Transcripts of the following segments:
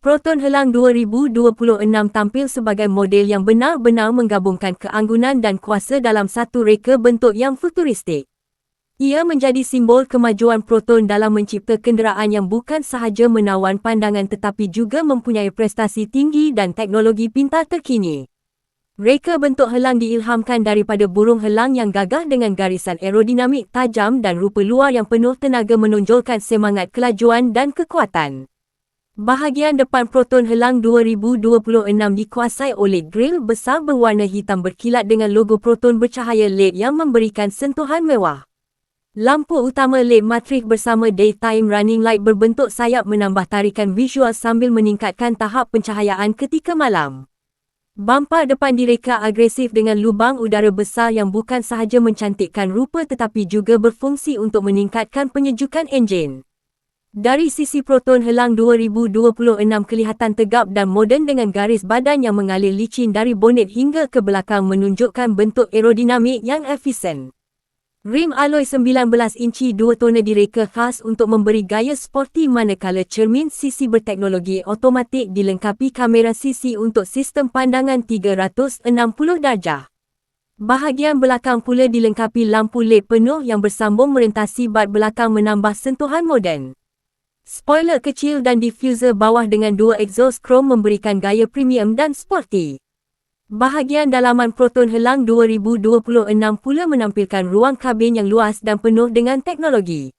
Proton Helang 2026 tampil sebagai model yang benar-benar menggabungkan keanggunan dan kuasa dalam satu reka bentuk yang futuristik. Ia menjadi simbol kemajuan Proton dalam mencipta kenderaan yang bukan sahaja menawan pandangan tetapi juga mempunyai prestasi tinggi dan teknologi pintar terkini. Reka bentuk helang diilhamkan daripada burung helang yang gagah dengan garisan aerodinamik tajam dan rupa luar yang penuh tenaga menonjolkan semangat kelajuan dan kekuatan. Bahagian depan Proton Helang 2026 dikuasai oleh grill besar berwarna hitam berkilat dengan logo Proton bercahaya LED yang memberikan sentuhan mewah. Lampu utama LED matrik bersama daytime running light berbentuk sayap menambah tarikan visual sambil meningkatkan tahap pencahayaan ketika malam. Bumper depan direka agresif dengan lubang udara besar yang bukan sahaja mencantikkan rupa tetapi juga berfungsi untuk meningkatkan penyejukan enjin. Dari sisi Proton Helang 2026 kelihatan tegap dan moden dengan garis badan yang mengalir licin dari bonet hingga ke belakang menunjukkan bentuk aerodinamik yang efisien. Rim alloy 19 inci dua tone direka khas untuk memberi gaya sporty manakala cermin sisi berteknologi automatik dilengkapi kamera sisi untuk sistem pandangan 360 darjah. Bahagian belakang pula dilengkapi lampu LED penuh yang bersambung merentasi bat belakang menambah sentuhan moden. Spoiler kecil dan diffuser bawah dengan dua exhaust chrome memberikan gaya premium dan sporty. Bahagian dalaman Proton Helang 2026 pula menampilkan ruang kabin yang luas dan penuh dengan teknologi.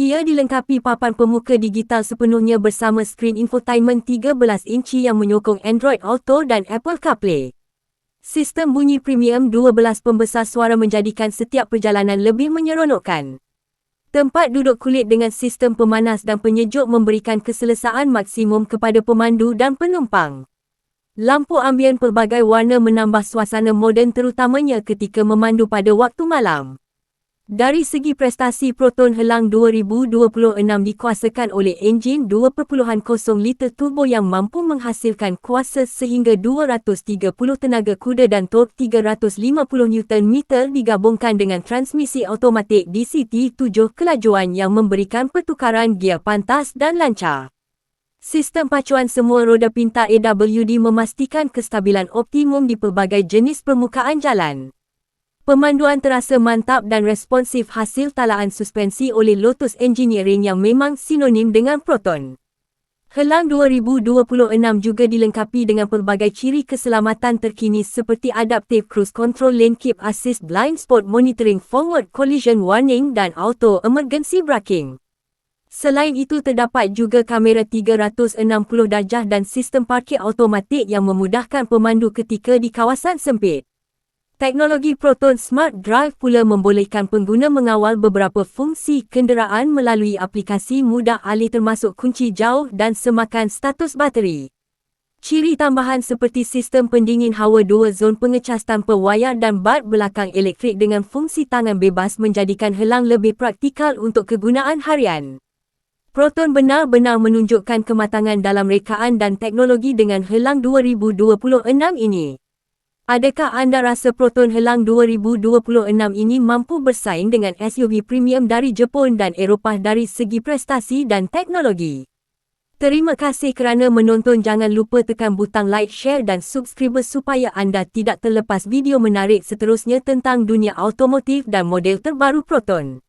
Ia dilengkapi papan pemuka digital sepenuhnya bersama skrin infotainment 13 inci yang menyokong Android Auto dan Apple CarPlay. Sistem bunyi premium 12 pembesar suara menjadikan setiap perjalanan lebih menyeronokkan. Tempat duduk kulit dengan sistem pemanas dan penyejuk memberikan keselesaan maksimum kepada pemandu dan penumpang. Lampu ambien pelbagai warna menambah suasana moden terutamanya ketika memandu pada waktu malam. Dari segi prestasi Proton Helang 2026 dikuasakan oleh enjin 2.0 liter turbo yang mampu menghasilkan kuasa sehingga 230 tenaga kuda dan tork 350 Nm digabungkan dengan transmisi automatik DCT 7 kelajuan yang memberikan pertukaran gear pantas dan lancar. Sistem pacuan semua roda pintar AWD memastikan kestabilan optimum di pelbagai jenis permukaan jalan. Pemanduan terasa mantap dan responsif hasil talaan suspensi oleh Lotus Engineering yang memang sinonim dengan Proton. Helang 2026 juga dilengkapi dengan pelbagai ciri keselamatan terkini seperti Adaptive Cruise Control Lane Keep Assist Blind Spot Monitoring Forward Collision Warning dan Auto Emergency Braking. Selain itu terdapat juga kamera 360 darjah dan sistem parkir automatik yang memudahkan pemandu ketika di kawasan sempit. Teknologi Proton Smart Drive pula membolehkan pengguna mengawal beberapa fungsi kenderaan melalui aplikasi mudah alih termasuk kunci jauh dan semakan status bateri. Ciri tambahan seperti sistem pendingin hawa dua zon pengecas tanpa wayar dan bat belakang elektrik dengan fungsi tangan bebas menjadikan helang lebih praktikal untuk kegunaan harian. Proton benar-benar menunjukkan kematangan dalam rekaan dan teknologi dengan helang 2026 ini. Adakah anda rasa Proton Helang 2026 ini mampu bersaing dengan SUV premium dari Jepun dan Eropah dari segi prestasi dan teknologi? Terima kasih kerana menonton. Jangan lupa tekan butang like, share dan subscribe supaya anda tidak terlepas video menarik seterusnya tentang dunia automotif dan model terbaru Proton.